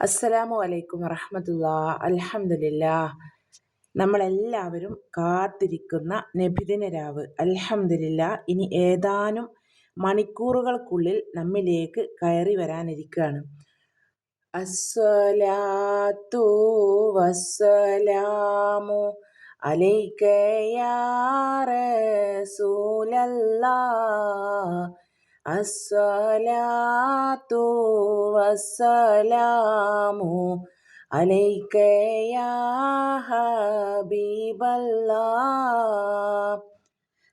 അസ്സലാമു അലൈക്കും വറഹമത്തുള്ള. അലഹമില്ല നമ്മളെല്ലാവരും കാത്തിരിക്കുന്ന നബിദിന രാവ്. അലഹമില്ല ഇനി ഏതാനും മണിക്കൂറുകൾക്കുള്ളിൽ നമ്മിലേക്ക് കയറി വരാനിരിക്കുകയാണ്. അസ്സലാത്തു വസ്സലാമു അലൈക യാ റസൂലല്ലാഹ് അസ്സലാത്തു വസ്സലാമു അലൈക യാ ഹബീബല്ലാഹ്.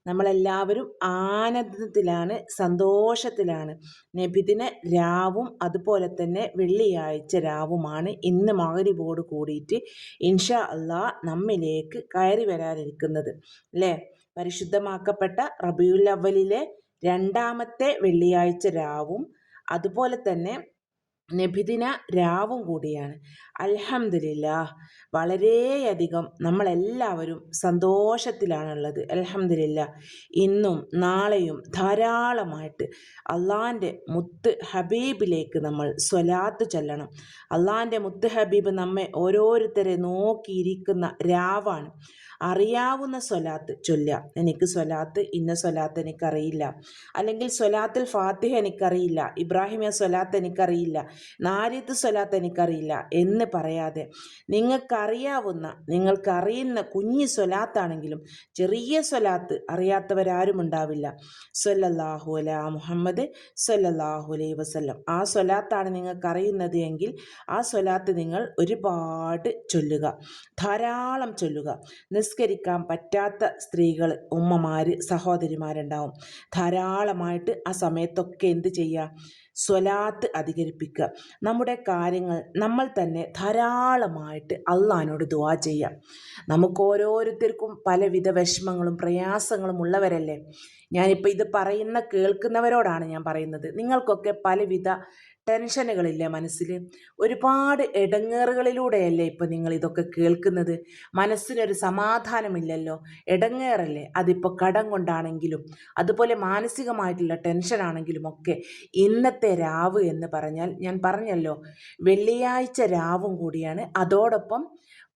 നമ്മളെല്ലാവരും ആനന്ദത്തിലാണ് സന്തോഷത്തിലാണ്. നബിദിന രാവും അതുപോലെ തന്നെ വെള്ളിയാഴ്ച രാവുമാണ് ഇന്ന് മകരിവോട് കൂടിയിട്ട് ഇൻഷാ അള്ളാ നമ്മിലേക്ക് കയറി വരാനിരിക്കുന്നത്. അല്ലേ പരിശുദ്ധമാക്കപ്പെട്ട റബിയുൽ അവലിലെ രണ്ടാമത്തെ വെള്ളിയാഴ്ച രാവും അതുപോലെ തന്നെ നബിദിന രാവും കൂടിയാണ്. അലഹമില്ല വളരെയധികം നമ്മളെല്ലാവരും സന്തോഷത്തിലാണുള്ളത്. അലഹമില്ല ഇന്നും നാളെയും ധാരാളമായിട്ട് അള്ളാന്റെ മുത്ത് ഹബീബിലേക്ക് നമ്മൾ സ്വലാത്ത് ചൊല്ലണം. അള്ളാന്റെ മുത്ത് ഹബീബ് നമ്മെ ഓരോരുത്തരെ നോക്കിയിരിക്കുന്ന രാവാണ്. അറിയാവുന്ന സ്വലാത്ത് ചൊല്ലുക. എനിക്ക് സ്വലാത്ത് ഇന്ന സ്വലാത്ത് എനിക്കറിയില്ല. അല്ലെങ്കിൽ സ്വലാത്തിൽ ഫാത്തിഹ എനിക്കറിയില്ല ഇബ്രാഹിമിയ സ്വലാത്ത് എനിക്കറിയില്ല നാരിത്ത് സ്വലാത്ത് എനിക്കറിയില്ല എന്ന് പറയാതെ നിങ്ങൾക്കറിയാവുന്ന നിങ്ങൾക്കറിയുന്ന കുഞ്ഞു സ്വലാത്താണെങ്കിലും ചെറിയ സ്വലാത്ത് അറിയാത്തവരാരും ഉണ്ടാവില്ല സ്വല്ലല്ലാഹു അല മുഹമ്മദ് സ്വല്ലല്ലാഹു അലൈ വസല്ലം. ആ സ്വലാത്താണ് നിങ്ങൾക്കറിയുന്നത് എങ്കിൽ ആ സ്വലാത്ത് നിങ്ങൾ ഒരുപാട് ചൊല്ലുക. ധാരാളം ചൊല്ലുക. നിസ്കരിക്കാൻ പറ്റാത്ത സ്ത്രീകൾ ഉമ്മമാർ സഹോദരിമാരുണ്ടാവും. ധാരാളമായിട്ട് ആ സമയത്തൊക്കെ എന്ത് ചെയ്യുക സ്വലാത്ത് അധികരിപ്പിക്കുക. നമ്മുടെ കാര്യങ്ങൾ നമ്മൾ തന്നെ ധാരാളമായിട്ട് അള്ളഹാനോട് ദുവാ ചെയ്യാം. നമുക്ക് ഓരോരുത്തർക്കും പലവിധ വിഷമങ്ങളും പ്രയാസങ്ങളും ഉള്ളവരല്ലേ? ഞാനിപ്പോൾ ഇത് പറയുന്ന കേൾക്കുന്നവരോടാണ് ഞാൻ പറയുന്നത്. നിങ്ങൾക്കൊക്കെ പലവിധ ടെൻഷനുകളില്ലേ മനസ്സിൽ ഒരുപാട് ഇടങ്ങേറുകളിലൂടെയല്ലേ ഇപ്പം നിങ്ങൾ ഇതൊക്കെ കേൾക്കുന്നത്? മനസ്സിനൊരു സമാധാനമില്ലല്ലോ. ഇടങ്ങേറല്ലേ അതിപ്പോൾ കടം കൊണ്ടാണെങ്കിലും അതുപോലെ മാനസികമായിട്ടുള്ള ടെൻഷനാണെങ്കിലും ഒക്കെ ഇന്നത്തെ രാവ് എന്ന് പറഞ്ഞാൽ ഞാൻ പറഞ്ഞല്ലോ വെള്ളിയാഴ്ച രാവും കൂടിയാണ്. അതോടൊപ്പം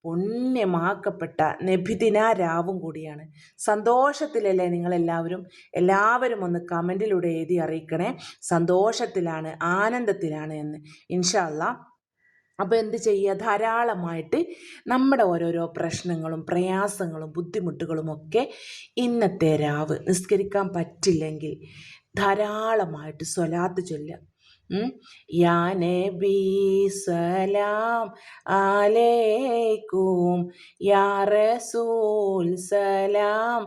പുണ്യമാക്കപ്പെട്ട നബിദിന രാവും കൂടിയാണ്. സന്തോഷത്തിലല്ലേ നിങ്ങളെല്ലാവരും എല്ലാവരും ഒന്ന് കമന്റിലൂടെ എഴുതി അറിയിക്കണേ. സന്തോഷത്തിലാണ് ആനന്ദത്തിലാണ് എന്ന്. ഇൻഷാല്ല അപ്പോൾ എന്ത് ചെയ്യുക? ധാരാളമായിട്ട് നമ്മുടെ ഓരോരോ പ്രശ്നങ്ങളും പ്രയാസങ്ങളും ബുദ്ധിമുട്ടുകളും ഒക്കെ ഇന്നത്തെ രാവ് നിസ്കരിക്കാൻ പറ്റില്ലെങ്കിൽ ധാരാളമായിട്ട് സ്വലാത്ത് ചൊല്ലുക. യാ നബി സലാം ആലേക്കും യാ റസൂൽ സലാം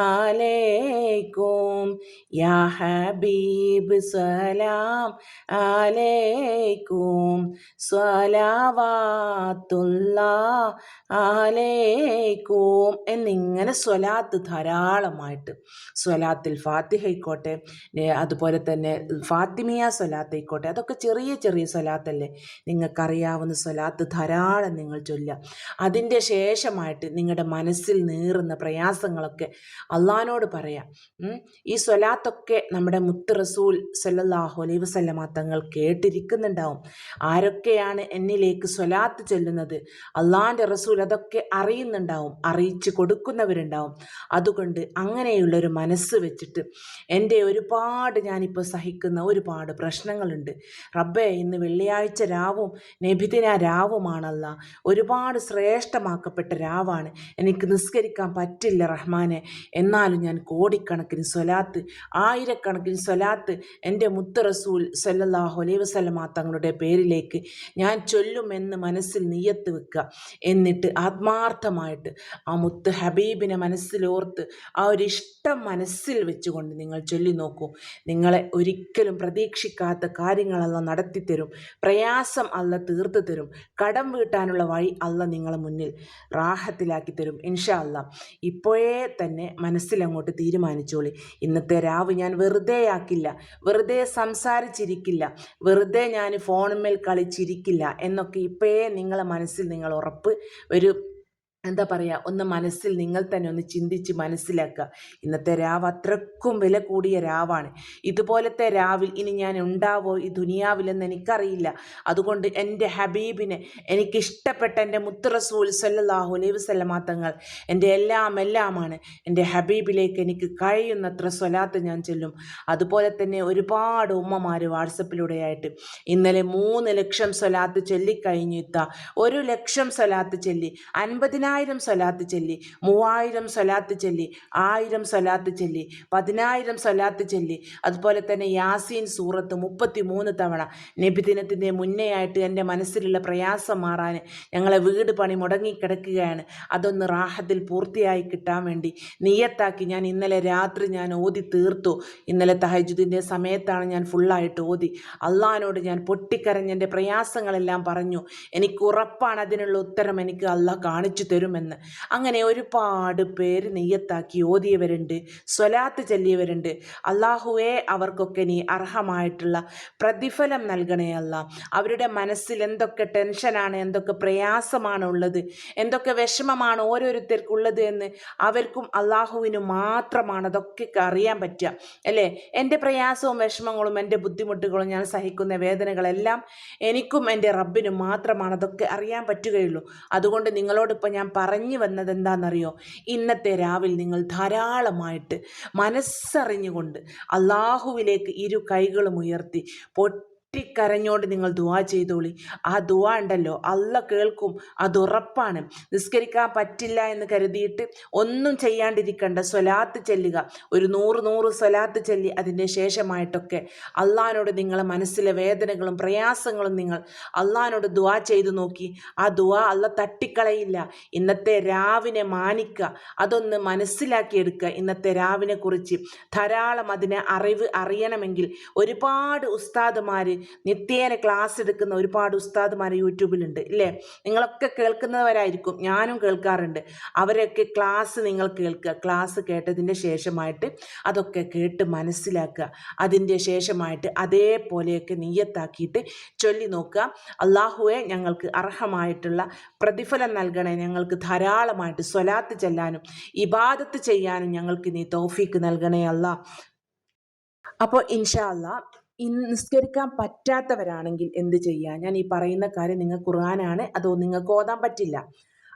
അലൈക്കും. യാ ഹബീബ് സലാം ആലേക്കും സ്വലാവാത്തുള്ള ആലേക്കും എന്നിങ്ങനെ സ്വലാത്ത് ധാരാളമായിട്ട്. സ്വലാത്തിൽ ഫാത്തിഹയ്ക്കോട്ടെ അതുപോലെ തന്നെ ഫാത്തിമിയ സ്വലാത്ത് ആയിക്കോട്ടെ. അതൊക്കെ ചെറിയ ചെറിയ സ്വലാത്തല്ലേ? നിങ്ങൾക്കറിയാവുന്ന സ്വലാത്ത് ധാരാളം നിങ്ങൾ ചൊല്ലുക. അതിന്റെ ശേഷമായിട്ട് നിങ്ങളുടെ മനസ്സിൽ നീറുന്ന പ്രയാസങ്ങളൊക്കെ അള്ളഹാനോട് പറയാം. ഈ സ്വലാത്തൊക്കെ നമ്മുടെ മുത്ത് റസൂൽ സല്ലാഹു അലൈ വസല്ലമ തങ്ങൾ കേട്ടിരിക്കുന്നുണ്ടാവും. ആരൊക്കെയാണ് എന്നിലേക്ക് സ്വലാത്ത് ചൊല്ലുന്നത്? അള്ളാഹാന്റെ റസൂൽ അതൊക്കെ അറിയുന്നുണ്ടാവും. അറിയിച്ചു കൊടുക്കുന്നവരുണ്ടാവും. അതുകൊണ്ട് അങ്ങനെയുള്ളൊരു മനസ്സ് വെച്ചിട്ട് എന്റെ ഒരുപാട് ഞാനിപ്പോൾ സഹിക്കുന്ന ഒരുപാട് പ്രശ്നങ്ങൾ ഉണ്ട് റബ്ബേ ഇന്ന് വെള്ളിയാഴ്ച രാവും നബിദിന രാവുമാണല്ല. ഒരുപാട് ശ്രേഷ്ഠമാക്കപ്പെട്ട രാവാണ്. എനിക്ക് നിസ്കരിക്കാൻ പറ്റില്ല റഹ്മാനെ. എന്നാലും ഞാൻ കോടിക്കണക്കിന് സ്വലാത്ത് ആയിരക്കണക്കിന് സ്വലാത്ത് എന്റെ മുത്ത് റസൂൽ സല്ലല്ലാഹു അലൈഹി വസല്ലമ തങ്ങളുടെ പേരിലേക്ക് ഞാൻ ചൊല്ലുമെന്ന് മനസ്സിൽ നീയത്ത് വെക്കുക. എന്നിട്ട് ആത്മാർത്ഥമായിട്ട് ആ മുത്ത് ഹബീബിനെ മനസ്സിലോർത്ത് ആ ഒരു ഇഷ്ടം മനസ്സിൽ വെച്ചുകൊണ്ട് നിങ്ങൾ ചൊല്ലി നോക്കൂ നിങ്ങളെ ഒരിക്കലും പ്രതീക്ഷിക്കാത്ത കാര്യങ്ങളെല്ലാം നടത്തിത്തരും. പ്രയാസം അല്ല തീർത്തു തരും കടം വീട്ടാനുള്ള വഴി അല്ല നിങ്ങളെ മുന്നിൽ റാഹത്തിലാക്കി തരും ഇൻഷാ അല്ല. ഇപ്പോഴേ തന്നെ മനസ്സിലങ്ങോട്ട് തീരുമാനിച്ചോളി. ഇന്നത്തെ രാവ് ഞാൻ വെറുതെ ആക്കില്ല വെറുതെ സംസാരിച്ചിരിക്കില്ല. വെറുതെ ഞാൻ ഫോണുമേൽ കളിച്ചിരിക്കില്ല. എന്നൊക്കെ ഇപ്പോഴേ നിങ്ങളെ മനസ്സിൽ നിങ്ങൾ ഉറപ്പ് ഒരു എന്താ പറയുക ഒന്ന് മനസ്സിൽ നിങ്ങൾ തന്നെ ഒന്ന് ചിന്തിച്ച് മനസ്സിലാക്കുക. ഇന്നത്തെ രാവ് അത്രക്കും വില കൂടിയ രാവാണ്. ഇതുപോലത്തെ രാവിൽ ഇനി ഞാൻ ഉണ്ടാവോ? ഈ ദുനിയാവിലെന്ന് എനിക്കറിയില്ല. അതുകൊണ്ട് എന്റെ ഹബീബിനെ എനിക്കിഷ്ടപ്പെട്ട എന്റെ മുത്തറസൂൽ സല്ലാഹു അലൈഹി വസല്ലമ തങ്ങൾ എന്റെ എല്ലാം എല്ലാമാണ്. എന്റെ ഹബീബിലേക്ക് എനിക്ക് കഴിയുന്നത്ര സ്വലാത്ത് ഞാൻ ചെല്ലും. അതുപോലെ തന്നെ ഒരുപാട് ഉമ്മമാർ വാട്സപ്പിലൂടെയായിട്ട് ഇന്നലെ മൂന്ന് ലക്ഷം സ്വലാത്ത് ചൊല്ലിക്കഴിഞ്ഞു ഇത്ത. ഒരു ലക്ഷം സ്വലാത്ത് ചൊല്ലി. അൻപതിനായിരം പതിനായിരം സ്വലാത്ത് ചൊല്ലി മൂവായിരം സ്വലാത്ത് ചൊല്ലി ആയിരം സ്വലാത്ത് ചൊല്ലി പതിനായിരം സ്വലാത്ത് ചൊല്ലി. അതുപോലെ തന്നെ യാസീൻ സൂറത്ത് മുപ്പത്തി മൂന്ന് തവണ നബിദിനത്തിന്റെ മുന്നേ ആയിട്ട് എന്റെ മനസ്സിലുള്ള പ്രയാസം മാറാൻ ഞങ്ങളെ വീട് പണി മുടങ്ങിക്കിടക്കുകയാണ്. അതൊന്ന് റാഹത്തിൽ പൂർത്തിയായി കിട്ടാൻ വേണ്ടി നീയത്താക്കി ഞാൻ ഇന്നലെ രാത്രി ഞാൻ ഓതി തീർത്തു. ഇന്നലെ തഹജുദിന്റെ സമയത്താണ് ഞാൻ ഫുള്ളായിട്ട് ഓതി. അള്ളഹാനോട് ഞാൻ പൊട്ടിക്കരഞ്ഞെന്റെ പ്രയാസങ്ങളെല്ലാം പറഞ്ഞു. എനിക്ക് ഉറപ്പാണ് അതിനുള്ള ഉത്തരം എനിക്ക് അള്ളാഹ് കാണിച്ചു തരും തരുമെന്ന് അങ്ങനെ ഒരുപാട് പേര് നെയ്യത്താക്കി ഓതിയവരുണ്ട് സ്വലാത്ത് ചൊല്ലിയവരുണ്ട്. അള്ളാഹുവെ അവർക്കൊക്കെ നീ അർഹമായിട്ടുള്ള പ്രതിഫലം നൽകണേ അല്ല. അവരുടെ മനസ്സിൽ എന്തൊക്കെ ടെൻഷനാണ് എന്തൊക്കെ പ്രയാസമാണ് ഉള്ളത് എന്തൊക്കെ വിഷമമാണ് ഓരോരുത്തർക്കുള്ളത് എന്ന് അവർക്കും അള്ളാഹുവിനും മാത്രമാണ് അതൊക്കെ അറിയാൻ പറ്റുക. അല്ലേ? എന്റെ പ്രയാസവും വിഷമങ്ങളും എന്റെ ബുദ്ധിമുട്ടുകളും ഞാൻ സഹിക്കുന്ന വേദനകളെല്ലാം എനിക്കും എന്റെ റബ്ബിനും മാത്രമാണ് അതൊക്കെ അറിയാൻ പറ്റുകയുള്ളൂ. അതുകൊണ്ട് നിങ്ങളോടിപ്പോൾ ഞാൻ പറഞ്ഞു വന്നത് എന്താണെന്നറിയോ ഇന്നത്തെ രാവിലെ നിങ്ങൾ ധാരാളമായിട്ട് മനസ്സറിഞ്ഞുകൊണ്ട് അള്ളാഹുവിലേക്ക് ഇരു കൈകളും ഉയർത്തി പൊട്ടി പൊട്ടിക്കരഞ്ഞോണ്ട് നിങ്ങൾ ദുവാ ചെയ്തോളി. ആ ദുവാ ഉണ്ടല്ലോ അല്ല കേൾക്കും അത് ഉറപ്പാണ്. നിസ്കരിക്കാൻ പറ്റില്ല എന്ന് കരുതിയിട്ട് ഒന്നും ചെയ്യാണ്ടിരിക്കണ്ട സ്വലാത്ത് ചെല്ലുക. ഒരു നൂറ് നൂറ് സ്വലാത്ത് ചെല്ലി അതിന്റെ ശേഷമായിട്ടൊക്കെ അള്ളഹാനോട് നിങ്ങളെ മനസ്സിലെ വേദനകളും പ്രയാസങ്ങളും നിങ്ങൾ അള്ളഹാനോട് ദുവാ ചെയ്തു നോക്കി. ആ ദുവാ അല്ല തട്ടിക്കളയില്ല. ഇന്നത്തെ രാവിനെ മാനിക്കുക അതൊന്ന് മനസ്സിലാക്കിയെടുക്കുക ഇന്നത്തെ രാവിനെ കുറിച്ച് ധാരാളം അതിനെ അറിവ് അറിയണമെങ്കിൽ ഒരുപാട് ഉസ്താദുമാർ നിത്യേന ക്ലാസ് എടുക്കുന്ന ഒരുപാട് ഉസ്താദ്മാർ യൂട്യൂബിലുണ്ട് ഇല്ലേ? നിങ്ങളൊക്കെ കേൾക്കുന്നവരായിരിക്കും ഞാനും കേൾക്കാറുണ്ട്. അവരൊക്കെ ക്ലാസ് നിങ്ങൾ കേൾക്കുക ക്ലാസ് കേട്ടതിന്റെ ശേഷമായിട്ട് അതൊക്കെ കേട്ട് മനസ്സിലാക്കുക അതിന്റെ ശേഷമായിട്ട് അതേപോലെയൊക്കെ നീയത്താക്കിയിട്ട് ചൊല്ലി നോക്കുക. അള്ളാഹുവെ ഞങ്ങൾക്ക് അർഹമായിട്ടുള്ള പ്രതിഫലം നൽകണേ ഞങ്ങൾക്ക് ധാരാളമായിട്ട് സ്വലാത്ത് ചെല്ലാനും ഇബാദത്ത് ചെയ്യാനും ഞങ്ങൾക്ക് നീ തോഫീക്ക് നൽകണേ അല്ല അപ്പോൾ ഇൻഷാ അല്ലാ നിസ്കരിക്കാൻ പറ്റാത്തവരാണെങ്കിൽ എന്ത് ചെയ്യുക ഞാൻ ഈ പറയുന്ന കാര്യം നിങ്ങൾ ഖുർആനാണ് അതോ നിങ്ങൾക്ക് ഓതാൻ പറ്റില്ല?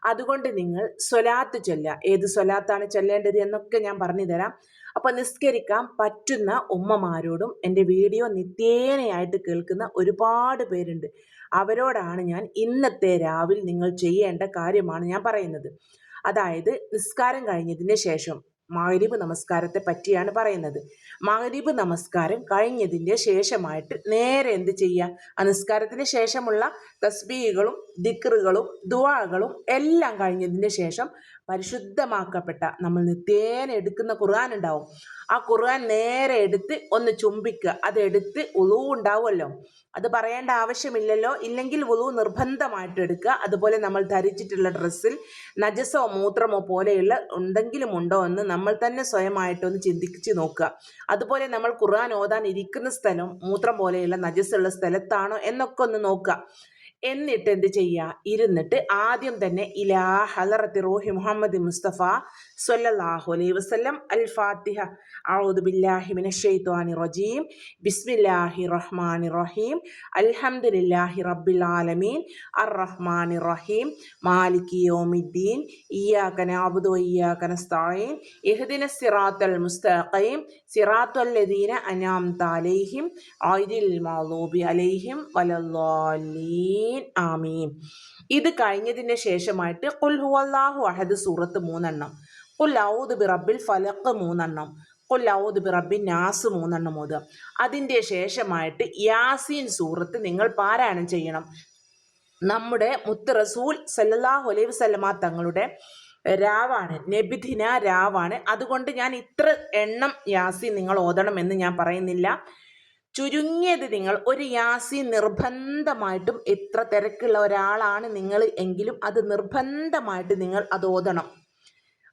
അതുകൊണ്ട് നിങ്ങൾ സ്വലാത്ത് ചൊല്ലുക. ഏത് സ്വലാത്താണ് ചൊല്ലേണ്ടത് എന്നൊക്കെ ഞാൻ പറഞ്ഞു തരാം. അപ്പോൾ നിസ്കരിക്കാൻ പറ്റുന്ന ഉമ്മമാരോടും എന്റെ വീഡിയോ നിത്യേനയായിട്ട് കേൾക്കുന്ന ഒരുപാട് പേരുണ്ട്. അവരോടാണ് ഞാൻ ഇന്നത്തെ രാവിൽ നിങ്ങൾ ചെയ്യേണ്ട കാര്യമാണ് ഞാൻ പറയുന്നത്. അതായത് നിസ്കാരം കഴിഞ്ഞതിന് ശേഷം മഗ്രിബ് നമസ്കാരത്തെ പറ്റിയാണ് പറയുന്നത്. മഗ്രിബ് നമസ്കാരം കഴിഞ്ഞതിന്റെ ശേഷമായിട്ട് നേരെ എന്ത് ചെയ്യുക? ആ നിസ്കാരത്തിന് ശേഷമുള്ള തസ്ബീകളും ദിക്റുകളും ദുവാകളും എല്ലാം കഴിഞ്ഞതിന് ശേഷം പരിശുദ്ധമാക്കപ്പെട്ട നമ്മൾ നിത്യേന എടുക്കുന്ന ഖുർആൻ ഉണ്ടാവും. ആ ഖുർആൻ നേരെ എടുത്ത് ഒന്ന് ചുംബിക്കുക. അതെടുത്ത് ഉളു ഉണ്ടാവുമല്ലോ. അത് പറയേണ്ട ആവശ്യമില്ലല്ലോ. ഇല്ലെങ്കിൽ ഉളു നിർബന്ധമായിട്ട് എടുക്കുക. അതുപോലെ നമ്മൾ ധരിച്ചിട്ടുള്ള ഡ്രസ്സിൽ നജസോ മൂത്രമോ പോലെയുള്ള ഉണ്ടെങ്കിലും ഉണ്ടോ എന്ന് നമ്മൾ തന്നെ സ്വയമായിട്ടൊന്ന് ചിന്തിച്ച് നോക്കുക. അതുപോലെ നമ്മൾ ഖുർആൻ ഓതാൻ ഇരിക്കുന്ന സ്ഥലം മൂത്രം പോലെയുള്ള നജസ്സുള്ള സ്ഥലത്താണോ എന്നൊക്കെ ഒന്ന് നോക്കുക. എന്നിട്ട് എന്ത് ചെയ്യുക? ഇരുന്നിട്ട് ആദ്യം തന്നെ ഇലാ ഹലറത്തി റോഹി മുഹമ്മദ് മുസ്തഫ സല്ലല്ലാഹു അലൈഹി വസല്ലം. അൽ ഫാത്തിഹ ബില്ലാഹി മിനശ് റജീം. ബിസ്മില്ലാഹി റഹ്മാനി റഹീം. അൽഹംദുലില്ലാഹി റബ്ബിൽ ആലമീൻ. അർ റഹ്മാനി റഹീം മാലികി യൗമിദ്ദീൻ. ഇയ്യാക നഅബുദു വഇയ്യാക നസ്തഈൻ. ഇഹ്ദിന സിറാത്തൽ മുസ്തഖീം. സിറാത്തൽ ലദീന അലൈഹിം. ഗൈറിൽ മഗ്ദൂബി അലൈഹിം. ആമീൻ ആമീൻ. ഇത് കഴിഞ്ഞതിന് ശേഷമായിട്ട് കുൽ ഹുവല്ലാഹു അഹദ് സൂറത്ത് മൂന്നെണ്ണം. കുൽ ബിറബിൽ ഫലക്ക് മൂന്നെണ്ണം. കൊല്ലൗദ് ബി റബ്ബിൻ നാസ് മൂന്നെണ്ണം ഓതുക അതിന്റെ ശേഷമായിട്ട് യാസീൻ സൂറത്ത് നിങ്ങൾ പാരായണം ചെയ്യണം. നമ്മുടെ മുത്ത് റസൂൽ സല്ലാഹു അലൈഹി വസല്ലമ തങ്ങളുടെ രാവാണ് നബിദിന രാവാണ്. അതുകൊണ്ട് ഞാൻ ഇത്ര എണ്ണം യാസി നിങ്ങൾ ഓതണമെന്ന് ഞാൻ പറയുന്നില്ല. ചുരുങ്ങിയത് നിങ്ങൾ ഒരു യാസി നിർബന്ധമായിട്ടും എത്ര തിരക്കുള്ള ഒരാളാണ് നിങ്ങൾ എങ്കിലും അത് നിർബന്ധമായിട്ട് നിങ്ങൾ അത് ഓതണം.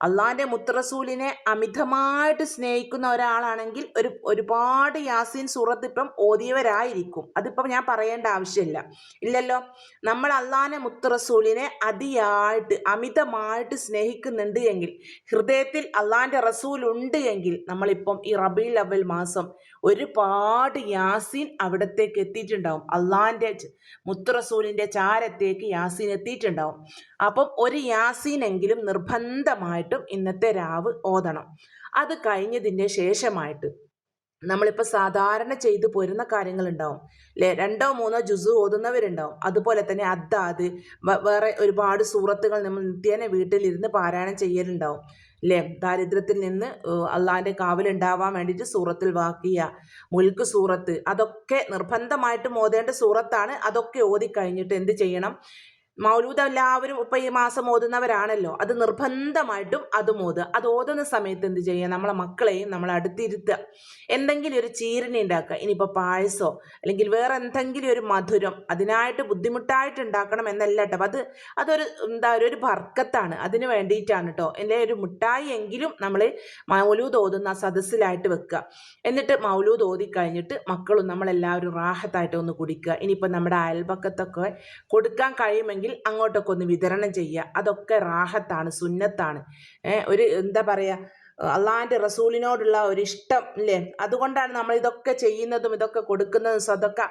അള്ളാഹിന്റെ മുത്തറസൂലിനെ അമിതമായിട്ട് സ്നേഹിക്കുന്ന ഒരാളാണെങ്കിൽ ഒരു ഒരുപാട് യാസീൻ സൂറത്ത് ഇപ്പം ഓതിയവരായിരിക്കും. അതിപ്പം ഞാൻ പറയേണ്ട ആവശ്യമില്ല. ഇല്ലല്ലോ? നമ്മൾ അള്ളാഹിനെ മുത്തറസൂലിനെ അതിയായിട്ട് അമിതമായിട്ട് സ്നേഹിക്കുന്നുണ്ട് എങ്കിൽ ഹൃദയത്തിൽ അള്ളാഹിന്റെ റസൂൽ ഉണ്ട് എങ്കിൽ നമ്മളിപ്പം ഈ റബീൽ അവൽ മാസം ഒരുപാട് യാസീൻ അവിടത്തേക്ക് എത്തിയിട്ടുണ്ടാവും. അള്ളാഹിന്റെ മുത്തറസൂലിന്റെ ചാരത്തേക്ക് യാസീൻ എത്തിയിട്ടുണ്ടാവും. അപ്പം ഒരു യാസീനെങ്കിലും നിർബന്ധമായിട്ടും ഇന്നത്തെ രാവ് ഓതണം. അത് കഴിഞ്ഞതിന്റെ ശേഷമായിട്ട് നമ്മളിപ്പോൾ സാധാരണ ചെയ്തു പോരുന്ന കാര്യങ്ങളുണ്ടാവും. അല്ലേ രണ്ടോ മൂന്നോ ജുസു ഓതുന്നവരുണ്ടാവും. അതുപോലെ തന്നെ അദ്ദാദ് വേറെ ഒരുപാട് സൂറത്തുകൾ നമ്മൾ നിത്യേന വീട്ടിലിരുന്ന് പാരായണം ചെയ്യലുണ്ടാവും. അല്ലേ ദാരിദ്ര്യത്തിൽ നിന്ന് അള്ളാഹിന്റെ കാവലുണ്ടാവാൻ വേണ്ടിയിട്ട് സൂറത്തിൽ വാക്കിയ മുൽക്ക് സൂറത്ത്. അതൊക്കെ നിർബന്ധമായിട്ടും ഓതേണ്ട സൂറത്താണ്. അതൊക്കെ ഓതി കഴിഞ്ഞിട്ട് എന്ത് ചെയ്യണം? മൗലൂദ് എല്ലാവരും ഇപ്പം ഈ മാസം ഓതുന്നവരാണല്ലോ. അത് നിർബന്ധമായിട്ടും അത് മോത് അത് ഓതുന്ന സമയത്ത് എന്ത് ചെയ്യുക? നമ്മളെ മക്കളെയും നമ്മൾ അടുത്തിരുത്തുക. എന്തെങ്കിലും ഒരു ചീരണി ഉണ്ടാക്കുക. ഇനിയിപ്പോൾ പായസോ അല്ലെങ്കിൽ വേറെ എന്തെങ്കിലും ഒരു മധുരം അതിനായിട്ട് ബുദ്ധിമുട്ടായിട്ട് ഉണ്ടാക്കണം എന്നല്ല കേട്ടോ. അത് അതൊരു എന്താ ഒരു ഭർക്കത്താണ് അതിന് വേണ്ടിയിട്ടാണ് കേട്ടോ. എന്റെ ഒരു മുട്ടായി എങ്കിലും നമ്മൾ മൗലൂദ് ഓതുന്ന സദസ്സിലായിട്ട് വെക്കുക. എന്നിട്ട് മൗലൂദ് ഓതി കഴിഞ്ഞിട്ട് മക്കളും നമ്മളെല്ലാവരും റാഹത്തായിട്ട് ഒന്ന് കുടിക്കുക. ഇനിയിപ്പോൾ നമ്മുടെ അയൽപക്കത്തൊക്കെ കൊടുക്കാൻ കഴിയുമെങ്കിൽ ഉണ്ടെങ്കിൽ അങ്ങോട്ടൊക്കെ ഒന്ന് വിതരണം ചെയ്യുക. അതൊക്കെ റാഹത്താണ് സുന്നത്താണ്. ഒരു എന്താ പറയുക അള്ളാഹിന്റെ റസൂലിനോടുള്ള ഒരു ഇഷ്ടം അല്ലേ അതുകൊണ്ടാണ് നമ്മൾ ഇതൊക്കെ ചെയ്യുന്നതും ഇതൊക്കെ കൊടുക്കുന്നതും സ്വതൊക്കെ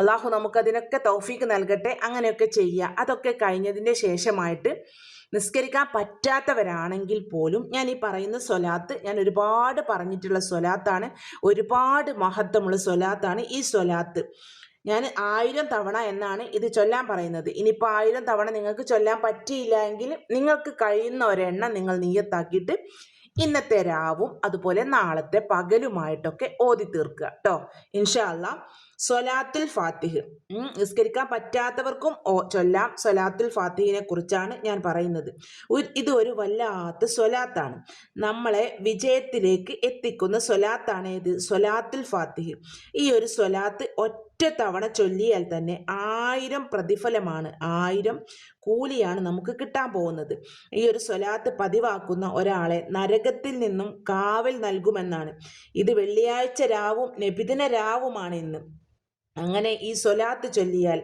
അള്ളാഹു നമുക്കതിനൊക്കെ തൗഫീക്ക് നൽകട്ടെ അങ്ങനെയൊക്കെ ചെയ്യുക. അതൊക്കെ കഴിഞ്ഞതിന്റെ ശേഷമായിട്ട് നിസ്കരിക്കാൻ പറ്റാത്തവരാണെങ്കിൽ പോലും ഞാൻ ഈ പറയുന്ന സ്വലാത്ത് ഞാൻ ഒരുപാട് പറഞ്ഞിട്ടുള്ള സ്വലാത്താണ്. ഒരുപാട് മഹത്വമുള്ള സ്വലാത്താണ് ഈ സ്വലാത്ത്. ഞാൻ ആയിരം തവണ എന്നാണ് ഇത് ചൊല്ലാൻ പറയുന്നത്. ഇനിയിപ്പോൾ ആയിരം തവണ നിങ്ങൾക്ക് ചൊല്ലാൻ പറ്റിയില്ല എങ്കിൽ നിങ്ങൾക്ക് കഴിയുന്ന ഒരെണ്ണം നിങ്ങൾ നീയത്താക്കിയിട്ട് ഇന്നത്തെ രാവും അതുപോലെ നാളത്തെ പകലുമായിട്ടൊക്കെ ഓതി തീർക്കുക കേട്ടോ ഇൻഷാല്ല സ്വലാത്തുൽ ഫാത്തിഹ്. നിസ്കരിക്കാൻ പറ്റാത്തവർക്കും ചൊല്ലാം സൊലാത്തുൽ ഫാത്തിഹിനെ കുറിച്ചാണ് ഞാൻ പറയുന്നത്. ഇത് ഒരു വല്ലാത്ത സൊലാത്താണ്. നമ്മളെ വിജയത്തിലേക്ക് എത്തിക്കുന്ന സൊലാത്താണ് ഇത് സൊലാത്തുൽ ഫാത്തിഹ്. ഈ ഒരു സൊലാത്ത് ഒറ്റ തവണ ചൊല്ലിയാൽ തന്നെ ആയിരം പ്രതിഫലമാണ് ആയിരം കൂലിയാണ് നമുക്ക് കിട്ടാൻ പോകുന്നത്. ഈ ഒരു സ്വലാത്ത് പതിവാക്കുന്ന ഒരാളെ നരകത്തിൽ നിന്നും കാവൽ നൽകുമെന്നാണ്. ഇത് വെള്ളിയാഴ്ച രാവും നബിദിന രാവുമാണ് ഇന്ന്. അങ്ങനെ ഈ സ്വലാത്ത് ചൊല്ലിയാൽ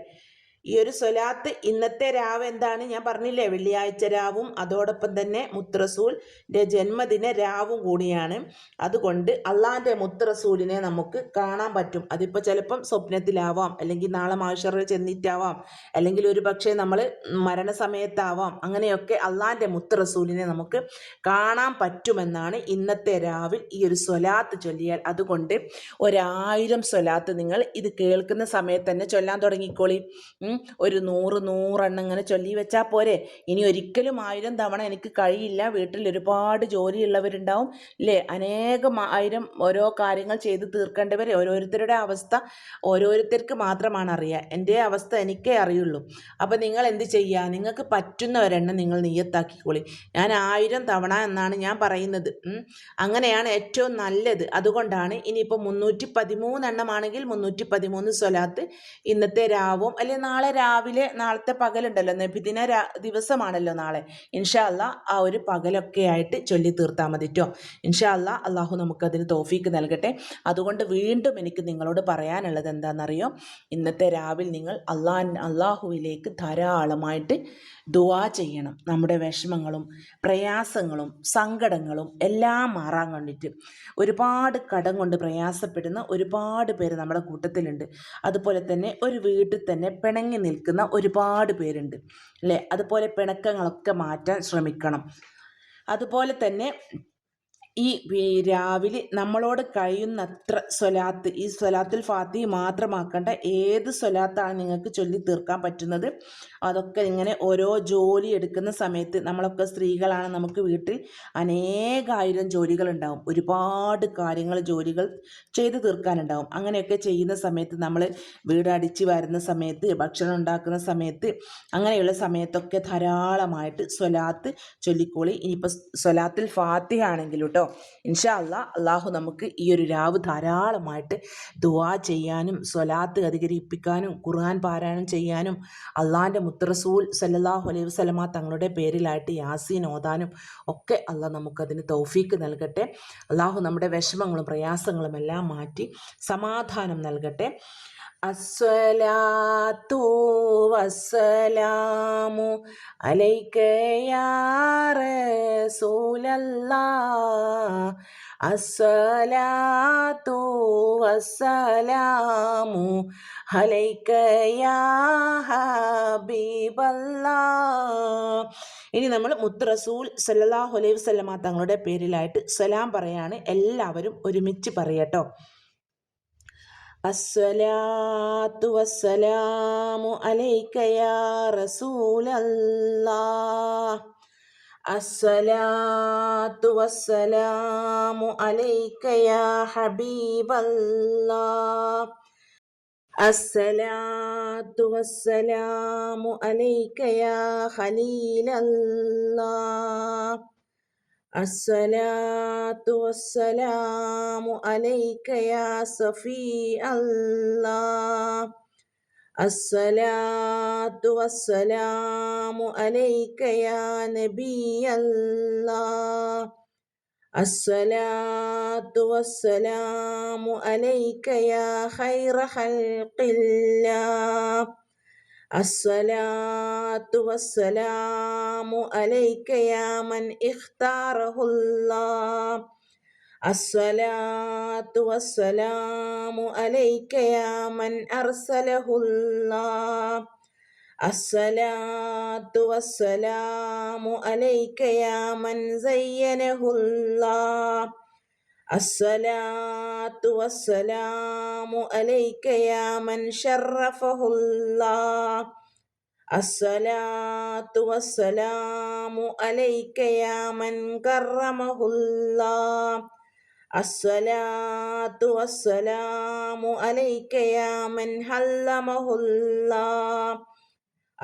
ഈ ഒരു സ്വലാത്ത് ഇന്നത്തെ രാവ് എന്താണ്? ഞാൻ പറഞ്ഞില്ലേ വെള്ളിയാഴ്ച രാവും അതോടൊപ്പം തന്നെ മുത്രസൂലിന്റെ ജന്മദിന രാവും കൂടിയാണ്. അതുകൊണ്ട് അള്ളാഹിന്റെ മുത്രസൂലിനെ നമുക്ക് കാണാൻ പറ്റും. അതിപ്പോൾ ചിലപ്പം സ്വപ്നത്തിലാവാം അല്ലെങ്കിൽ നാളെ മാഷറിൽ ചെന്നിട്ടാവാം അല്ലെങ്കിൽ ഒരു പക്ഷേ നമ്മൾ മരണസമയത്താവാം അങ്ങനെയൊക്കെ അള്ളാഹിന്റെ മുത്രസൂലിനെ നമുക്ക് കാണാൻ പറ്റുമെന്നാണ് ഇന്നത്തെ രാവിൽ ഈ ഒരു സ്വലാത്ത് ചൊല്ലിയാൽ. അതുകൊണ്ട് ഒരായിരം സ്വലാത്ത് നിങ്ങൾ ഇത് കേൾക്കുന്ന സമയത്ത് തന്നെ ചൊല്ലാൻ തുടങ്ങിക്കോളി. ഒരു നൂറ് നൂറെണ്ണം ഇങ്ങനെ ചൊല്ലി വെച്ചാൽ പോരെ. ഇനി ഒരിക്കലും ആയിരം തവണ എനിക്ക് കഴിയില്ല. വീട്ടിൽ ഒരുപാട് ജോലിയുള്ളവരുണ്ടാവും. ഇല്ലേ അനേകം ആയിരം ഓരോ കാര്യങ്ങൾ ചെയ്ത് തീർക്കേണ്ടവർ ഓരോരുത്തരുടെ അവസ്ഥ ഓരോരുത്തർക്ക് മാത്രമാണ് അറിയുക. എന്റെ അവസ്ഥ എനിക്കേ അറിയുള്ളൂ. അപ്പോൾ നിങ്ങൾ എന്ത് ചെയ്യുക? നിങ്ങൾക്ക് പറ്റുന്ന ഒരെണ്ണം നിങ്ങൾ നീയത്താക്കിക്കോളി ഞാൻ ആയിരം തവണ എന്നാണ് ഞാൻ പറയുന്നത്. അങ്ങനെയാണ് ഏറ്റവും നല്ലത്. അതുകൊണ്ടാണ് ഇനിയിപ്പോൾ മുന്നൂറ്റി പതിമൂന്നെണ്ണമാണെങ്കിൽ മുന്നൂറ്റി പതിമൂന്ന് സ്വലാത്ത് ഇന്നത്തെ രാവും അല്ലെങ്കിൽ നാളെ രാവിലെ നാളത്തെ പകലുണ്ടല്ലോ. നബിദിന ദിവസമാണല്ലോ നാളെ. ഇൻഷാ അല്ല ആ ഒരു പകലൊക്കെ ആയിട്ട് ചൊല്ലി തീർത്താൽ മതിട്ടോ ഇൻഷാ അല്ല അള്ളാഹു നമുക്കതിന് തോഫീക്ക് നൽകട്ടെ. അതുകൊണ്ട് വീണ്ടും എനിക്ക് നിങ്ങളോട് പറയാനുള്ളത് എന്താണെന്നറിയോ ഇന്നത്തെ രാവിലെ നിങ്ങൾ അള്ളാൻ അള്ളാഹുവിലേക്ക് ധാരാളമായിട്ട് ദുവാ ചെയ്യണം. നമ്മുടെ വിഷമങ്ങളും പ്രയാസങ്ങളും സങ്കടങ്ങളും എല്ലാം മാറാൻ കണ്ടിട്ട് ഒരുപാട് കടം കൊണ്ട് പ്രയാസപ്പെടുന്ന ഒരുപാട് പേര് നമ്മുടെ കൂട്ടത്തിലുണ്ട്. അതുപോലെ തന്നെ ഒരു വീട്ടിൽ തന്നെ പിണങ്ങി നിൽക്കുന്ന ഒരുപാട് പേരുണ്ട് അല്ലേ? അതുപോലെ പിണക്കങ്ങളൊക്കെ മാറ്റാൻ ശ്രമിക്കണം. അതുപോലെ തന്നെ ഈ രാവിലെ നമ്മളോട് കഴിയുന്നത്ര സ്വലാത്ത് ഈ സ്വലാത്തിൽ ഫാത്തി മാത്രമാക്കേണ്ട. ഏത് സ്വലാത്താണ് നിങ്ങൾക്ക് ചൊല്ലി തീർക്കാൻ പറ്റുന്നത്? അതൊക്കെ ഇങ്ങനെ ഓരോ ജോലി എടുക്കുന്ന സമയത്ത് നമ്മളൊക്കെ സ്ത്രീകളാണ് നമുക്ക് വീട്ടിൽ അനേകായിരം ജോലികളുണ്ടാവും. ഒരുപാട് കാര്യങ്ങൾ ജോലികൾ ചെയ്തു തീർക്കാനുണ്ടാവും. അങ്ങനെയൊക്കെ ചെയ്യുന്ന സമയത്ത് നമ്മൾ വീട് അടിച്ച് വരുന്ന സമയത്ത് ഭക്ഷണം ഉണ്ടാക്കുന്ന സമയത്ത് അങ്ങനെയുള്ള സമയത്തൊക്കെ ധാരാളമായിട്ട് സ്വലാത്ത് ചൊല്ലിക്കോളി. ഇനിയിപ്പോൾ സ്വലാത്തിൽ ഫാത്തി ആണെങ്കിലും കേട്ടോ കേട്ടോ ഇൻഷാ അല്ലാ അള്ളാഹു നമുക്ക് ഈ ഒരു രാവ് ധാരാളമായിട്ട് ദുവാ ചെയ്യാനും സ്വലാത്ത് അധികരിപ്പിക്കാനും ഖുർആൻ പാരായണം ചെയ്യാനും അള്ളാഹിന്റെ മുത്തറസൂൽ സല്ലല്ലാഹു അലൈഹി വസല്ലമ തങ്ങളുടെ പേരിലായിട്ട് യാസീൻ ഓതാനും ഒക്കെ അള്ളാഹ് നമുക്കതിന് തൗഫീക്ക് നൽകട്ടെ. അള്ളാഹു നമ്മുടെ വിഷമങ്ങളും പ്രയാസങ്ങളും എല്ലാം മാറ്റി സമാധാനം നൽകട്ടെ. അസ്സലാത്തു വസ്സലാമു അലൈക യാ റസൂലല്ലാഹ് അസ്സലാത്തു വസ്സലാമു അലൈക യാ ഹബീബല്ലാഹ്. ഇനി നമ്മൾ മുത്ത് റസൂൽ സല്ലല്ലാഹു അലൈഹി വസല്ലമ തങ്ങളുടെ പേരിലായിട്ട് സലാം പറയാണ്. എല്ലാവരും ഒരുമിച്ച് പറയട്ടോ. അസ്വലാത്തു വസ്സലാമു അലൈക്കയാ റസൂലല്ലാ അസ്സലാത്തു വസ്സലാമു അലൈക്കയാ ഹബീബല്ലാ അസ്സലാത്തു വസ്സലാമു അലൈക്കയാ ഖലീലല്ലാ الصلاة والسلام عليك يا صفي الله. الصلاة والسلام عليك يا نبي الله. الصلاة والسلام عليك يا خير خلق الله. الصلاة والسلام عليك يا من اختاره الله. الصلاة والسلام عليك يا من أرسله الله. الصلاة والسلام عليك يا من زينه الله. الصلاة والسلام عليك يا من شرفه الله. الصلاة والسلام عليك يا من كرمه الله. الصلاة والسلام عليك يا من حلمه الله.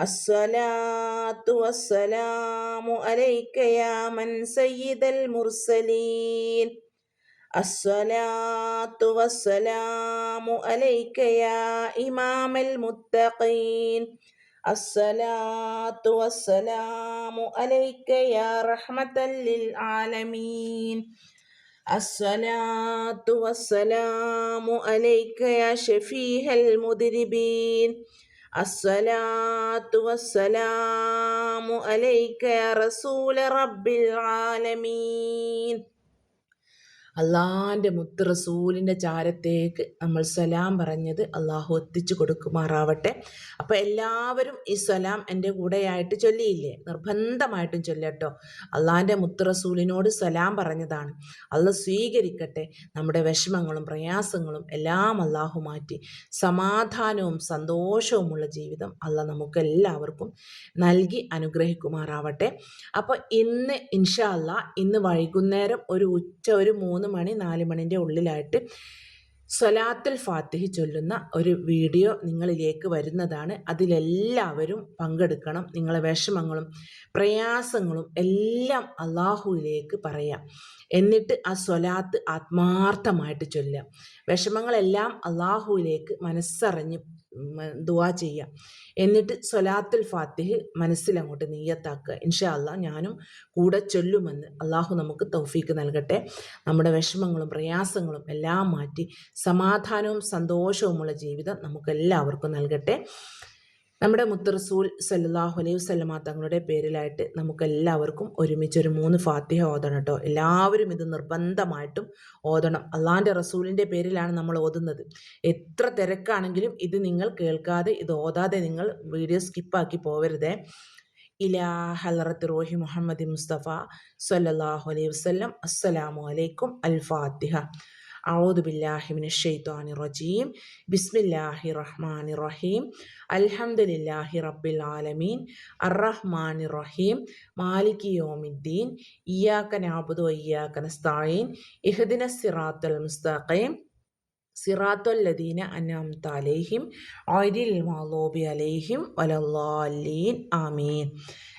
الصلاة والسلام عليك يا من سيد المرسلين. الصلاة والسلام عليك يا إمام المتقين. الصلاة والسلام عليك يا رحمة للعالمين. الصلاة والسلام عليك يا شفيه المذنبين. الصلاة والسلام عليك يا رسول رب العالمين. അള്ളാന്റെ മുത്ത് റസൂലിന്റെ ചാരത്തേക്ക് നമ്മൾ സലാം പറഞ്ഞത് അള്ളാഹു എത്തിച്ചു കൊടുക്കുമാറാവട്ടെ. അപ്പോൾ എല്ലാവരും ഈ സലാം എന്റെ കൂടെയായിട്ട് ചൊല്ലിയില്ലേ? നിർബന്ധമായിട്ടും ചൊല്ലട്ടോ. അള്ളാന്റെ മുത്ത് റസൂലിനോട് സലാം പറഞ്ഞതാണ്. അള്ള സ്വീകരിക്കട്ടെ. നമ്മുടെ വിഷമങ്ങളും പ്രയാസങ്ങളും എല്ലാം അള്ളാഹു മാറ്റി. സമാധാനവും സന്തോഷവുമുള്ള ജീവിതം അള്ള നമുക്ക് എല്ലാവർക്കും നൽകി അനുഗ്രഹിക്കുമാറാവട്ടെ. അപ്പോൾ ഇന്ന് ഇൻഷാ അല്ല ഇന്ന് വൈകുന്നേരം ഒരു ഉച്ച ഒരു മൂന്ന് മൂന്ന് മണി നാല് മണിന്റെ ഉള്ളിലായിട്ട് സ്വലാത്തുൽ ഫാത്തിഹി ചൊല്ലുന്ന ഒരു വീഡിയോ നിങ്ങളിലേക്ക് വരുന്നതാണ്. അതിലെല്ലാവരും പങ്കെടുക്കണം. നിങ്ങളെ വിഷമങ്ങളും പ്രയാസങ്ങളും എല്ലാം അള്ളാഹുവിലേക്ക് പറയാം. എന്നിട്ട് ആ സ്വലാത്ത് ആത്മാർത്ഥമായിട്ട് ചൊല്ലാം വിഷമങ്ങളെല്ലാം അള്ളാഹുവിലേക്ക് മനസ്സറിഞ്ഞ് ദുവാ ചെയ്യുക എന്നിട്ട് സൊലാത്തുൽ ഫാത്തിഹ് മനസ്സിലങ്ങോട്ട് നീയത്താക്കുക ഇൻഷാ അല്ല ഞാനും കൂടെ ചൊല്ലുമെന്ന് അള്ളാഹു നമുക്ക് തൗഫീക്ക് നൽകട്ടെ. നമ്മുടെ വിഷമങ്ങളും പ്രയാസങ്ങളും എല്ലാം മാറ്റി സമാധാനവും സന്തോഷവുമുള്ള ജീവിതം നമുക്കെല്ലാവർക്കും നൽകട്ടെ. നമ്മുടെ മുത്തറസൂൽ സല്ലാഹു അലൈഹി വസ്ലമ തങ്ങളുടെ പേരിലായിട്ട് നമുക്കെല്ലാവർക്കും ഒരുമിച്ച് ഒരു മൂന്ന് ഫാത്തിഹ ഓതണം കേട്ടോ. എല്ലാവരും ഇത് നിർബന്ധമായിട്ടും ഓതണം. അള്ളാഹിന്റെ റസൂലിന്റെ പേരിലാണ് നമ്മൾ ഓതുന്നത്. എത്ര തിരക്കാണെങ്കിലും ഇത് നിങ്ങൾ കേൾക്കാതെ ഇത് ഓതാതെ നിങ്ങൾ വീഡിയോ സ്കിപ്പാക്കി പോവരുതേ. ഇലാ ഹലറത്ത് റോഹി മുഹമ്മദ് മുസ്തഫ സല്ലാഹു അലൈഹി വസ്ലം അസ്സലാമു അലൈക്കും അൽ ഫാത്തിഹ. അഊദ് ബില്ലാഹിമിൻ ഷെയ്ത്താനി റജീം ബിസ്മില്ലാഹി റഹ്മാനി റഹീം അൽഹംദുലില്ലാഹി റബ്ബിൽ ആലമീൻ അറഹ്മാനി റഹീം മാലിക് യോമിദ്ദീൻ ഇയാക്ക നാബുദ് ഇയാക്ക നസ്തായീൻ ഇഹദിന സിറാത്തുൽ മുസ്തഖീം സിറാത്തുല്ലദീന അനാംത അലൈഹിം ഐദിൽ മാലോബി അലൈഹിം വലല്ലാലീൻ ആമീൻ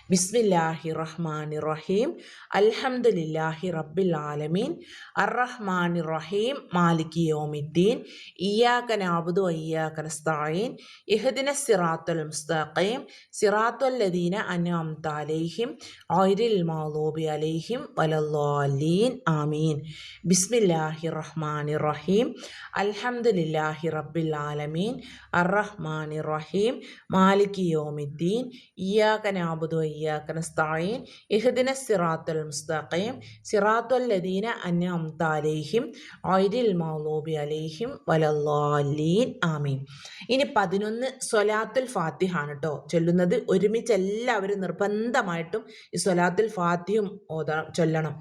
ബിസ്മില്ലാഹി റഹ്മാൻ റഹീം അൽഹംദുലില്ലാഹി റബ്ബിൽ ആലമീൻ അർറഹ്മാൻ റഹീം മാലിക് യോമിദ്ദീൻ. ഇയാക്ക നാബുദു അയ്യാക്ക നസ്തായീൻ ഇഹദിന സിറാത്തുൽ മുസ്തഖീം. സിറാത്തുൽ ലദീന അനാം താലേഹിം ഐരിൽ മാലൂബി അലേഹിം. വലല്ലാലീൻ ആമീൻ. ബിസ്മില്ലാഹി റഹ്മാൻ റഹീം അൽഹംദുലില്ലാഹി റബ്ബിൽ ആലമീൻ അർറഹ്മാൻ റഹീം മാലിക് യോമിദ്ദീൻ. ഇയാക്ക നാബുദു വഇയ്യാക നസ്തഈൻ ഇഹ്ദിന സിറാത്തുൽ മുസ്തഖീം സിറാത്തുൽ ലദീന അൻഅംത അലൈഹിം മഗ്ദൂബി അലൈഹിം വലല്ലാലീൻ ആമീൻ ഇനി പതിനൊന്ന് സൊലാത്തുൽ ഫാത്തിഹ കേട്ടോ ചൊല്ലുന്നത് ഒരുമിച്ച് എല്ലാവരും നിർബന്ധമായിട്ടും ഈ സൊലാത്തുൽ ഫാത്തിഹും ഓതാ ചൊല്ലണം.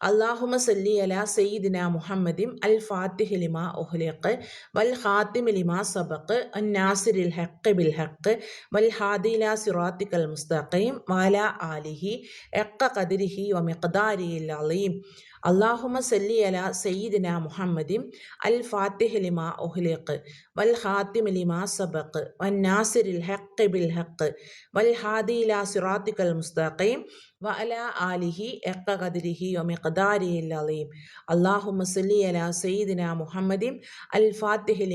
അള്ളാഹുമ സല്ലി അല സയ്യിദിന മുഹമ്മദിം അൽ ഫാത്തിഹ് ലിമ ഉഹ്ലിഖ് വൽ ഖാത്തിമ ലിമ സബക്ക് അൻ നാസിരിൽ ഹക്ക് ബിൽ ഹക്ക് വൽ ഹാദില സിറാത്തിക്കൽ മുസ്തഖീം വാല ആലിഹി എക്ക കദിരിഹി വ മിഖ്ദാരിഹിൽ അലീം. അള്ളാഹുമ സല്ലി അല സയ്യിദിന മുഹമ്മദിം അൽ ഫാത്തിഹ് ലിമ ഉഹ്ലിഖ് വൽ ഖാത്തിമ ലിമ സബക്ക് വൻ നാസിരിൽ ഹക്ക് ബിൽ ഹക്ക് വൽ ഹാദില സിറാത്തിക്കൽ മുസ്തഖീം വഅല ആലിഹി എക്ക ഖദിരിഹി വ മിഖ്ദാരിഹിൽ അലീം അല്ലാഹുമ്മ സല്ലി അലാ സയ്യിദിന മുഹമ്മദിൻ അൽ ഫാത്തിഹി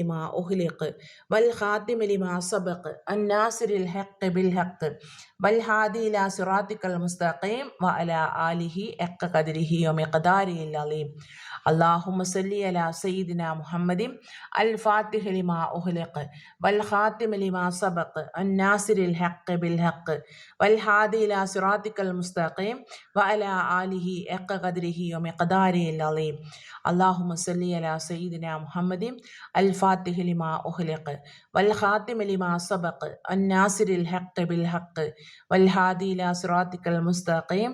ഉഹ്ലിഖ് വൽ ഖാതിമി ലിമാ സബഖ്. അന്നാസിരിൽ ഹഖ് ബിൽ ഹഖ്. വൽ ഹാദി ഇലാ മുസ്തഖീം. വഅല ആലിഹി എക്ക ഖദിരിഹി വ മിഖ്ദാരിഹിൽ അലീം അള്ളാഹുമ സല്ലി അല സയ്യിദിന മുഹമ്മദിം അൽ ഫാത്തിഹ ലിമാ ഉഹ്ലഖ് വൽ ഖാത്തിമ ലിമാ സബഖ് അൻ നാസിരിൽ ഹഖ് ബിൽ ഹഖ് വൽ ഹാദി ഇല സിറാത്തിക്കൽ മുസ്തഖീം വ അല ആലിഹി എക്ക ഖദ്രിഹി വ മിഖ്ദാരി അലീം അള്ളാഹുമ സല്ലി അല സയ്യിദിന മുഹമ്മദിം അൽ ഫാത്തിഹ ലിമാ ഉഹ്ലഖ് വൽ ഖാത്തിമ സബഖ് അൻ നാസിരിൽ ഹഖ് ബിൽ ഹഖ് വൽ ഹാദി സിറാത്തിക്കൽ മുസ്തഖീം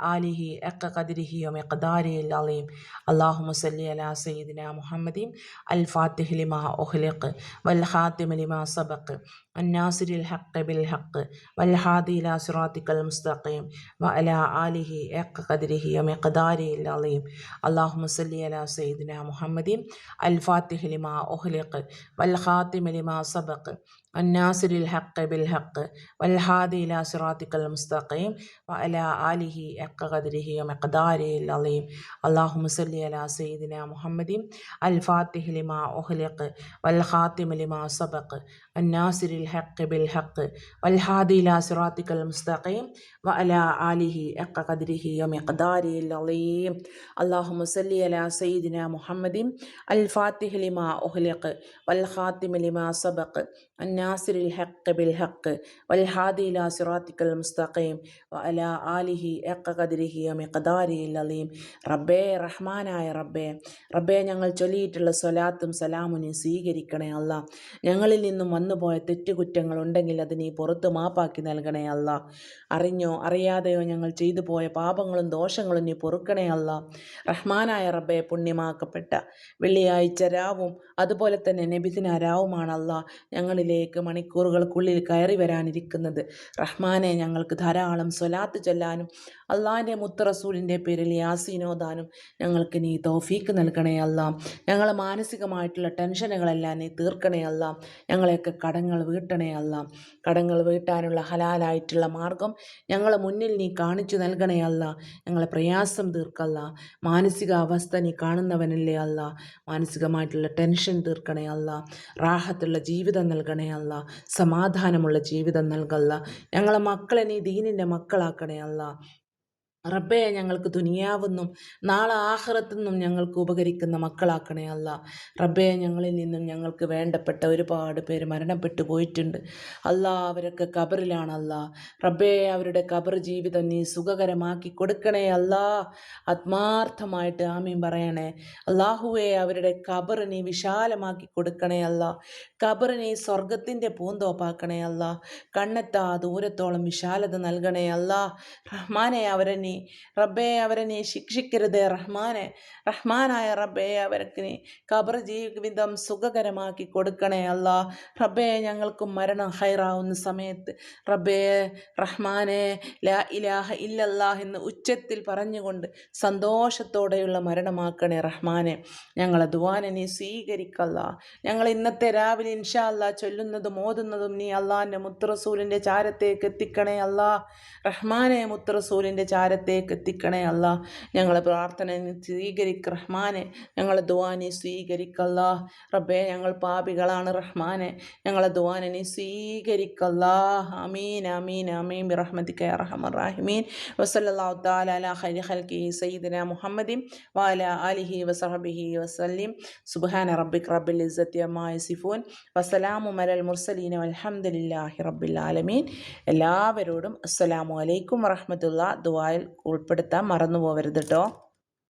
آله حق قدره ومقداره العظيم اللهم صل على سيدنا محمد الفاتح لما أخلق والخاتم لما سبق الناصر الحق بالحق والهادي إلى صراطك المستقيم وعلى آله حق قدره ومقداره العظيم اللهم صل على سيدنا محمد الفاتح لما أخلق والخاتم لما سبق الناصر الحق بالحق والهادي إلى صراطك المستقيم وعلى آله حق قدره ومقداره العظيم اللهم صل على سيدنا محمد الفاتح لما أخلق والخاتم لما سبق الناصر الحق بالحق والهادي إلى صراطك المستقيم وعلى آله حق قدره ومقداره العظيم اللهم صل على سيدنا محمد الفاتح لما أخلق والخاتم لما سبق الناصر الحق بالحق والهادي إلى صراطك المستقيم وعلى آله حق قدره ومقداره العظيم റബ്ബേ റഹ്മാനായ റബ്ബേ റബ്ബേ ഞങ്ങൾ ചൊല്ലിയിട്ടുള്ള സ്വലാത്തും സലാമും നീ സ്വീകരിക്കണേ അല്ല ഞങ്ങളിൽ നിന്നും വന്നുപോയ തെറ്റുകുറ്റങ്ങൾ ഉണ്ടെങ്കിൽ അത് നീ പുറത്ത് മാപ്പാക്കി നൽകണേ അല്ല. അറിഞ്ഞോ അറിയാതെയോ ഞങ്ങൾ ചെയ്തു പോയ പാപങ്ങളും ദോഷങ്ങളും നീ പൊറുക്കണേ അല്ല. റഹ്മാനായ റബ്ബെ പുണ്യമാക്കപ്പെട്ട വെള്ളിയാഴ്ച രാവും അതുപോലെ തന്നെ നബിദിന രാവുമാണല്ല ഞങ്ങളിലേക്ക് മണിക്കൂറുകൾക്കുള്ളിൽ കയറി വരാനിരിക്കുന്നത്. റഹ്മാനെ ഞങ്ങൾക്ക് ധാരാളം സ്വലാത്ത് ചൊല്ലാനും അള്ളാഹിന്റെ മുത്തറസൂലിന്റെ പേരിൽ യാസീനോദാനും ഞങ്ങൾക്ക് നീ തോഫീക്ക് നൽകണേ അല്ല. ഞങ്ങളെ മാനസികമായിട്ടുള്ള ടെൻഷനുകളെല്ലാം നീ തീർക്കണേ അല്ല. ഞങ്ങളെയൊക്കെ കടങ്ങൾ വീട്ടണേ അല്ല. കടങ്ങൾ വീട്ടാനുള്ള ഹലാലായിട്ടുള്ള മാർഗം ഞങ്ങളെ മുന്നിൽ നീ കാണിച്ചു നൽകണേ അല്ല. ഞങ്ങളെ പ്രയാസം തീർക്കല്ല. മാനസിക അവസ്ഥ നീ കാണുന്നവനല്ലേ അല്ല. മാനസികമായിട്ടുള്ള ടെൻഷൻ തീർക്കണേ അല്ല. റാഹത്തുള്ള ജീവിതം നൽകണേ അല്ല. സമാധാനമുള്ള ജീവിതം നൽകല്ല. ഞങ്ങളെ മക്കളെ നീ ദീനിന്റെ മക്കളാക്കണേ അല്ല. റബ്ബേ ഞങ്ങൾക്ക് ദുനിയാവെന്നും നാളെ ആഹ്റത്തെന്നും ഞങ്ങൾക്ക് ഉപകരിക്കുന്ന മക്കളാക്കണേ അല്ല. റബ്ബേ ഞങ്ങളിൽ നിന്നും ഞങ്ങൾക്ക് വേണ്ടപ്പെട്ട ഒരുപാട് പേര് മരണപ്പെട്ടു പോയിട്ടുണ്ട്. അല്ല അവരൊക്കെ കബറിലാണല്ല റബ്ബെ അവരുടെ കബർ ജീവിതം നീ സുഖകരമാക്കി കൊടുക്കണേ അല്ല. ആത്മാർത്ഥമായിട്ട് ആമീൻ പറയണേ. അള്ളാഹുവെ അവരുടെ കബർ നീ വിശാലമാക്കി കൊടുക്കണേ അല്ല. കബർ നീ സ്വർഗത്തിന്റെ പൂന്തോപ്പാക്കണേ അല്ല. കണ്ണെത്താ ദൂരത്തോളം വിശാലത നൽകണേ അല്ല. റഹ്മാനെ അവരെ നീ റബ്ബേ അവരെ നീ ശിക്ഷിക്കരുത് റഹ്മാനെ. റഹ്മാനായ റബ്ബേ അവർക്ക് നീ കബർ ജീവിതം സുഖകരമാക്കി കൊടുക്കണേ അല്ല. റബ്ബേ ഞങ്ങൾക്കും മരണം ഹൈറാവുന്ന സമയത്ത് റബ്ബേ റഹ്മാനെ ലാ ഇലാഹ ഇല്ലല്ലാഹ് എന്ന് ഉച്ചത്തിൽ പറഞ്ഞുകൊണ്ട് സന്തോഷത്തോടെയുള്ള മരണമാക്കണേ റഹ്മാനെ. ഞങ്ങളെ ദുവാനെ നീ സ്വീകരിക്കല്ല. ഞങ്ങൾ ഇന്നത്തെ രാവിലെ ഇൻഷാ അല്ലാ ചൊല്ലുന്നതും ഓതുന്നതും നീ അള്ളാഹിന്റെ മുത്തറസൂലിന്റെ ചാരത്തേക്ക് എത്തിക്കണേ അല്ലാ. റഹ്മാനെ മുത്തറസൂലിന്റെ ചാരത്തേക്ക് എത്തിക്കണേ അല്ല. ഞങ്ങളെ പ്രാർത്ഥന സ്വീകരിക്ക റഹ്മാനെ. ഞങ്ങളെ ദുവാനെ സ്വീകരിക്കല്ല റബ്ബേ ഞങ്ങൾ പാപികളാണ് റഹ്മാനെ. ഞങ്ങളെ ദുവാനെ സ്വീകരിക്കല്ല അമീൻ അമീൻ അമീൻ ബിറഹ്മതിക കെ റഹ്മർ റഹീമീൻ വസല്ലല്ലാഹു സയ്യിദന അലാ മുഹമ്മദിൻ വഅല ആലിഹി വസഹബിഹി വസല്ലിം. സുബ്ഹാന റബ്ബിക റബ്ബിൽ ഇസ്സത്തി അമ്മാ യസിഫൂൻ. വസലാമു മലൽ മുർസലീന വൽഹംദുലില്ലാഹി റബ്ബിൽ ആലമീൻ. എല്ലാവരോടും അസ്സലാമു അലൈക്കും വറഹ്മത്തുള്ളാഹി. ദുആയിൽ ഉൾപ്പെടുത്താൻ മറന്നു പോകരുത് കേട്ടോ